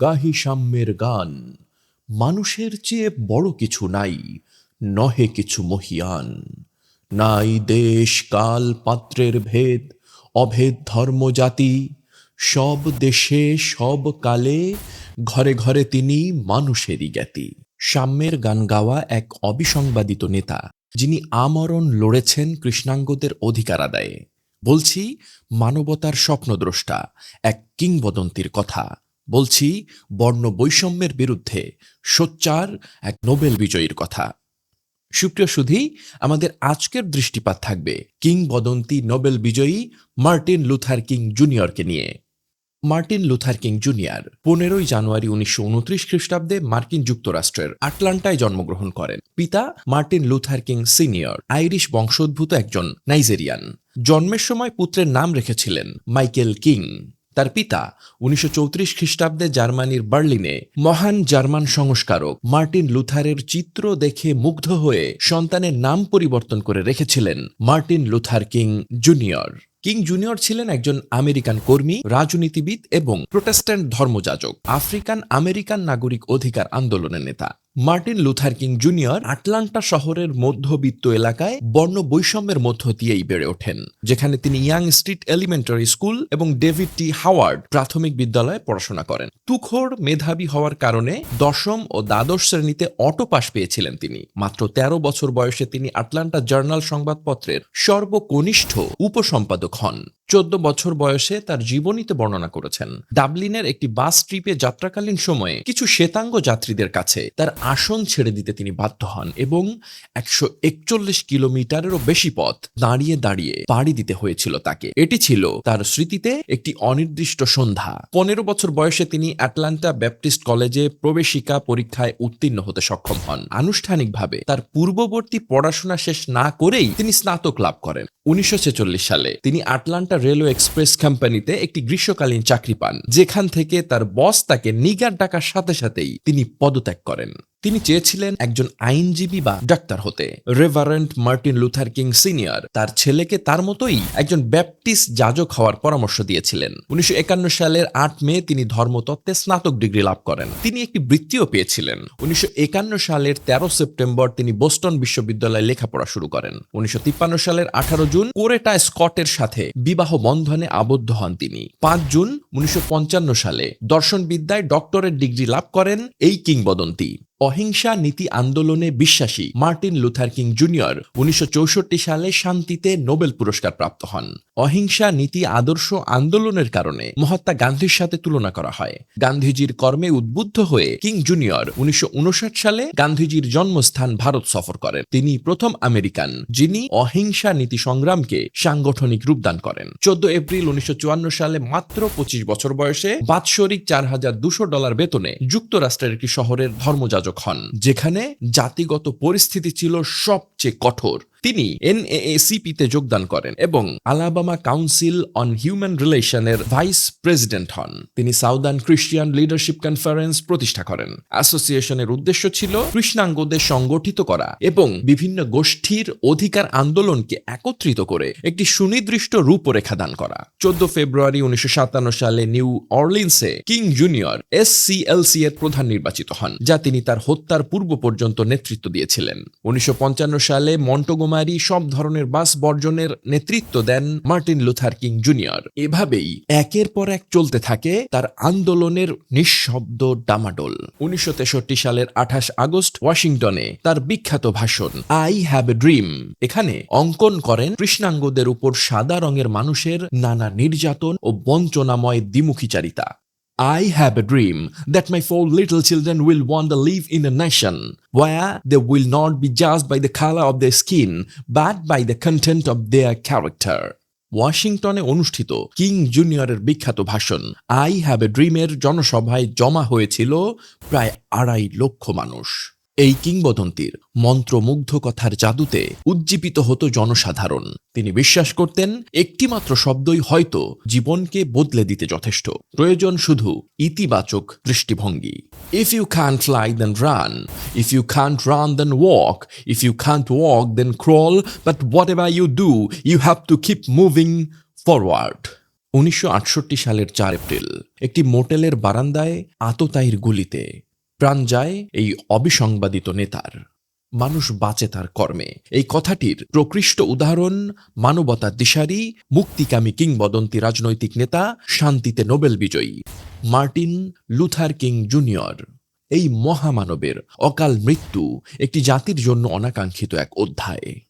গাহি সাম্যের গান, মানুষের চেয়ে বড় কিছু নাই, নহে কিছু মহিয়ান। নাই দেশ, কাল, পাত্রের ভেদ, অভেদ ধর্ম, জাতি, সব দেশে, সব কালে, ঘরে ঘরে তিনি মানুষেরই জ্ঞাতি। সাম্যের গান গাওয়া এক অবিসংবাদিত নেতা, যিনি আমরণ লড়েছেন কৃষ্ণাঙ্গদের অধিকার আদায়ে। বলছি, মানবতার স্বপ্নদ্রষ্টা, এক কিংবদন্তির কথা। বলছি বর্ণ বৈষম্যের বিরুদ্ধে সোচ্চার এক নোবেল বিজয়ীর কথা। সুপ্রিয় সুধী, আমাদের আজকের দৃষ্টিপাত থাকবে কিংবদন্তি নোবেল বিজয়ী মার্টিন লুথার কিং জুনিয়রকে নিয়ে। মার্টিন লুথার কিং জুনিয়র পনেরোই জানুয়ারি উনিশশো উনত্রিশ খ্রিস্টাব্দে মার্কিন যুক্তরাষ্ট্রের আটলান্টায় জন্মগ্রহণ করেন। পিতা Martin Luther King senior, Irish বংশোদ্ভূত একজন নাইজেরিয়ান। জন্মের সময় পুত্রের নাম রেখেছিলেন মাইকেল কিং। তার পিতা উনিশশো চৌত্রিশ খ্রিস্টাব্দে জার্মানির বার্লিনে মহান জার্মান সংস্কারক মার্টিন লুথারের চিত্র দেখে মুগ্ধ হয়ে সন্তানের নাম পরিবর্তন করে রেখেছিলেন Martin Luther King junior. King junior ছিলেন একজন আমেরিকান কর্মী, রাজনীতিবিদ এবং প্রোটেস্ট্যান্ট ধর্মযাজক, আফ্রিকান আমেরিকান নাগরিক অধিকার আন্দোলনের নেতা। Martin Luther King junior Atlanta শহরের মধ্যবিত্ত এলাকায় বর্ণ বৈষম্যের মধ্য দিয়েই বেড়ে ওঠেন, যেখানে তিনি ইয়াং স্ট্রিট এলিমেন্টারি স্কুল এবং ডেভিড টি হাওয়ার্ড প্রাথমিক বিদ্যালয়ে পড়াশোনা করেন। তুখোর মেধাবী হওয়ার কারণে দশম ও দ্বাদশ শ্রেণীতে অটো পাশ পেয়েছিলেন তিনি। মাত্র ১৩ বছর বয়সে তিনি আটলান্টা জার্নাল সংবাদপত্রের সর্বকনিষ্ঠ উপসম্পাদক হন। চোদ্দ বছর বয়সে তার জীবনীতে বর্ণনা করেছেন। ডাবলিনের একটি বাস ট্রিপে যাত্রাকালীন সময়ে কিছু শ্বেতাঙ্গ যাত্রীদের কাছে তার আসন ছেড়ে দিতে তিনি বাধ্য হন এবং একশো একচল্লিশ কিলোমিটারেরও বেশি পথ দাঁড়িয়ে দাঁড়িয়ে পাড়ি দিতে হয়েছিল তাকে। এটি ছিল তার স্মৃতিতে একটি অনির্দিষ্ট সন্ধ্যা। পনেরো বছর বয়সে তিনি অ্যাটলান্টা ব্যাপটিস্ট কলেজে প্রবেশিকা পরীক্ষায় উত্তীর্ণ হতে সক্ষম হন। আনুষ্ঠানিকভাবে তার পূর্ববর্তী পড়াশোনা শেষ না করেই তিনি স্নাতক লাভ করেন। উনিশশো ছেচল্লিশ সালে তিনি আটলান্টা রেলওয়ে এক্সপ্রেস কোম্পানিতে একটি গ্রীষ্মকালীন চাকরি পান, যেখান থেকে তার বস তাকে নিগার ডাকার সাথে সাথেই তিনি পদত্যাগ করেন। তিনি চেয়েছিলেন একজন আইনজীবী বা ডাক্তার হতে। Reverend Martin Luther King senior তার ছেলেকে তার মতোই একজন ব্যাপটিস্ট যাজক হওয়ার পরামর্শ দিয়েছিলেন। উনিশশো একান্ন সালের আট মে তিনি ধর্মতত্ত্বে স্নাতক ডিগ্রি লাভ করেন। তিনি একটি বৃত্তিও পেয়েছিলেন। উনিশশো একান্ন সালের তেরো সেপ্টেম্বর তিনি বোস্টন বিশ্ববিদ্যালয়ে লেখাপড়া শুরু করেন। উনিশশো তিপ্পান্ন সালের আঠারো জুন কোরেটা স্কটের সাথে বিবাহ বন্ধনে আবদ্ধ হন তিনি। পাঁচ জুন উনিশশো পঞ্চান্ন সালে দর্শনবিদ্যায় ডক্টরেট ডিগ্রি লাভ করেন এই কিংবদন্তি। অহিংসা নীতি আন্দোলনে বিশ্বাসী মার্টিন লুথার কিং জুনিয়র উনিশশো সালে শান্তিতে নোবেল পুরস্কার প্রাপ্ত হন। অহিংসা নীতি আদর্শ আন্দোলনের কারণে মহাত্মা গান্ধীর সাথে তুলনা করা হয়। গান্ধীজির কর্মে উদ্বুদ্ধ হয়ে কিং জুনিয়র উনিশশো সালে গান্ধীজির জন্মস্থান ভারত সফর করেন। তিনি প্রথম আমেরিকান, যিনি অহিংসা নীতি সংগ্রামকে সাংগঠনিক রূপদান করেন। চোদ্দ এপ্রিল উনিশশো চুয়ান্ন সালে মাত্র পঁচিশ বছর বয়সে বাৎসরিক চার হাজার দুশো ডলার বেতনে যুক্তরাষ্ট্রের একটি শহরের ধর্মযাজক হন যেখানে জাতিগত পরিস্থিতি ছিল সবচেয়ে কঠোর। তিনি এনএএসিপিতে যোগদান করেন এবং আলাবামা কাউন্সিল অন হিউম্যান রিলেশনের ভাইস প্রেসিডেন্ট হন। তিনি সাউদার্ন খ্রিস্টিয়ান লিডারশিপ কনফারেন্স প্রতিষ্ঠা করেন। অ্যাসোসিয়েশনের উদ্দেশ্য ছিল কৃষ্ণাঙ্গদের সংগঠিত করা এবং বিভিন্ন গোষ্ঠীর অধিকার আন্দোলনকে একত্রিত করে একটি সুনির্দিষ্ট রূপরেখা দান করা। চোদ্দ ফেব্রুয়ারি উনিশশো সাতান্ন সালে new অর্লিন্সে King junior S C L C এর প্রধান নির্বাচিত হন, যা তিনি তার হত্যার পূর্ব পর্যন্ত নেতৃত্ব দিয়েছিলেন। উনিশশো পঞ্চান্ন সালে মন্টগোমারি সব ধরনের বাস বর্জনের নেতৃত্ব দেন মার্টিন লুথার কিং জুনিয়র। এভাবেই একের পর এক চলতে থাকে তার আন্দোলনের নিঃশব্দ ডামাডোল। উনিশশো তেষট্টি সালের আঠাশ আগস্ট ওয়াশিংটনে তার বিখ্যাত ভাষণ, আই হ্যাভ এ ড্রিম এখানে অঙ্কন করেন কৃষ্ণাঙ্গদের উপর সাদা রঙের মানুষের নানা নির্যাতন ও বঞ্চনাময় দ্বিমুখীচারিতা I have a dream that my four little children will one day live in a nation where they will not be judged by the color of their skin but by the content of their character. ওয়াশিংটনে অনুষ্ঠিত king জুনিয়রের বিখ্যাত ভাষণ I have a ড্রিমের জনসভায় জমা হয়েছিল প্রায় আড়াই লক্ষ মানুষ এই কিংবদন্তির মন্ত্রমুগ্ধ কথার জাদুতে উজ্জীবিত হতো জনসাধারণ। তিনি বিশ্বাস করতেন, একটিমাত্র শব্দই হয়তো জীবনকে বদলে দিতে যথেষ্ট। প্রয়োজন শুধু ইতিবাচক দৃষ্টিভঙ্গি। If you can fly then run if you can't run then walk if you can't walk then crawl but whatever you do you have to keep moving forward উনিশশো আটষট্টি সালের চার এপ্রিল, একটি মোটেলের বারান্দায় আততায়ীর গুলিতে প্রাণ যায় এই অবিসংবাদিত নেতার। মানুষ বাঁচে তার কর্মে। এই কথাটির প্রকৃষ্ট উদাহরণ মানবতার দিশারি, মুক্তিকামী কিংবদন্তি রাজনৈতিক নেতা, শান্তিতে নোবেল বিজয়ী মার্টিন লুথার কিং জুনিয়র। এই মহামানবের অকাল মৃত্যু একটি জাতির জন্য অনাকাঙ্ক্ষিত এক অধ্যায়।